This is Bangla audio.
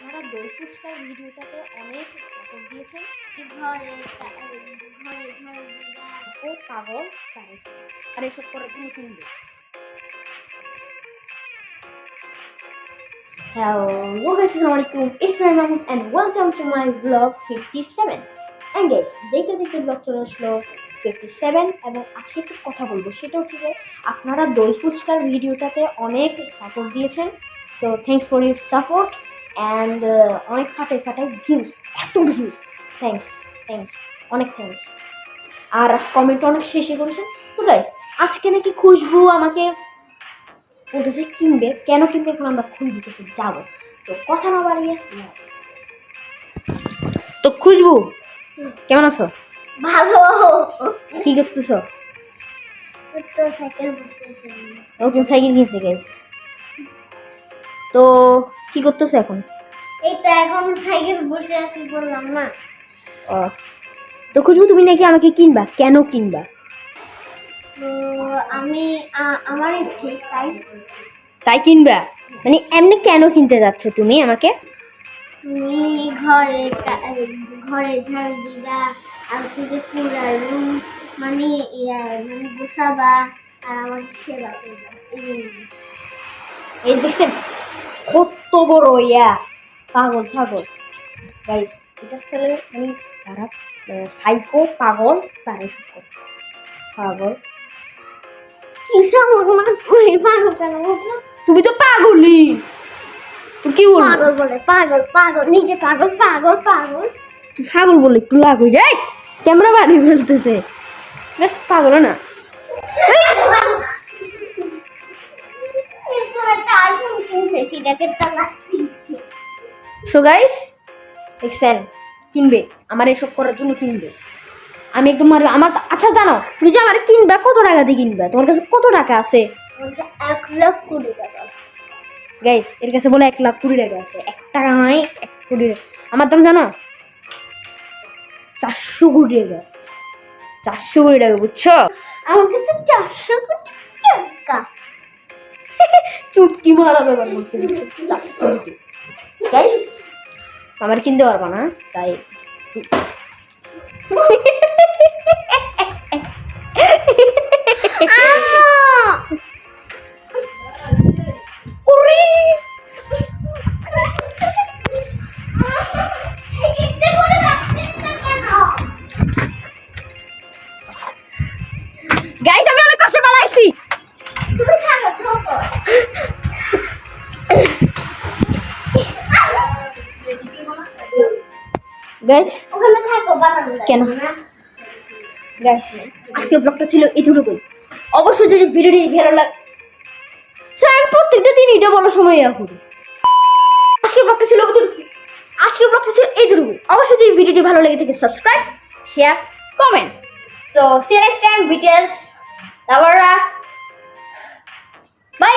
আপনারা দই ফুচকার ভিডিওটাতে অনেক সাপোর্ট দিয়েছেন। ঘরে তা- ঘরে ঘরে দিদা ও পাগল তার আর এসব করার জন্য কিনবে। Hello guys, Assalamualaikum. It's my Mahmoud and welcome to my vlog 57. And guys, দেখতে দেখতে ব্লগ চলে আসলো 57 এবং আজকে একটু কথা বলব। সেটা হচ্ছে যে আপনারা দই ফুচকার ভিডিওটাতে অনেক সাপোর্ট দিয়েছেন। So thanks for your support and অনেক ফাটাই ফাটাই ভিউজ এত ভিউজ থ্যাংকস থ্যাংকস অনেক থ্যাংকস আর কমেন্ট অনেক শেষে করেছেন তো গাইস আজকে নাকি খুশবু আমাকে বলতেছে কিনবে? কেন কিনবে? এখন আমরা খুশবু কাছে যাব। তো কথা না বাড়িয়ে তো খুশবু কেমন আছো? ভালো। কি করতেছো? তো সাইকেল নতুন সাইকেল কিনছে গাইস তো কি করতেছো এখন? এই তো এখন সাইকেল বসে আছি বললাম না। ও, তো খুশবু তুমি নাকি আমাকে কিনবা? কেন কিনবা? তো আমি আমার ইচ্ছে তাই। তাই কিনবা? মানে এমনি কেন কিনতে যাচ্ছ তুমি আমাকে? তুমি ঘরে ঘরে ঝাড় দিবা আর যে পুরা রুম মানে ইয়া মানে গোছাবা আর আমার সেবা করবা। এই দেখছেন কত বড় ইয়া? পাগল ছাগল। গাইস এটা ছেলে মানে যারা সাইকো পাগল তারা এসব করে। পাগল। মানে তুমি তো পাগলই তুই কি বলব? পাগল বলে পাগল পাগল নিজে পাগল পাগল পাগল। তুই পাগল বলে একটু লাগ যায়। ক্যামেরা বাড়ি ফেলতেছে। বেশ পাগল না। সো গাইস দেখছেন কিনবে আমার এসব করার জন্য কিনবে। আমি একদম আমার আচ্ছা জানো তুমি যে আমার কিনবে কত টাকা দিয়ে কিনবে? তোমার কাছে কত টাকা আছে? এক লাখ কুড়ি টাকা গাইস এর কাছে বলে এক লাখ কুড়ি টাকা আছে। এক টাকা নয় এক কোটি টাকা। আমার দাম জানো? চারশো কোটি টাকা। চারশো কোটি টাকা বুঝছ? আমার কাছে চারশো কোটি টাকা। চুটকি মারা ব্যাপার করতে গাইস আমার কিনতে পারব না তাই। আম্মু! গাইস কেন? গাইস আজকে ব্লগটা ছিল এইটুকু অবশ্যই যদি ভিডিওটি ভালো লাগে স্যার আমি প্রত্যেকটা দিন এটা বলার সময় ইয়া করি। আজকে ব্লগটা ছিল আজকে ব্লগটা ছিল এইটুকুই অবশ্যই যদি ভিডিওটি ভালো লেগে থাকে subscribe share comment so see next time BTS লাভাররা by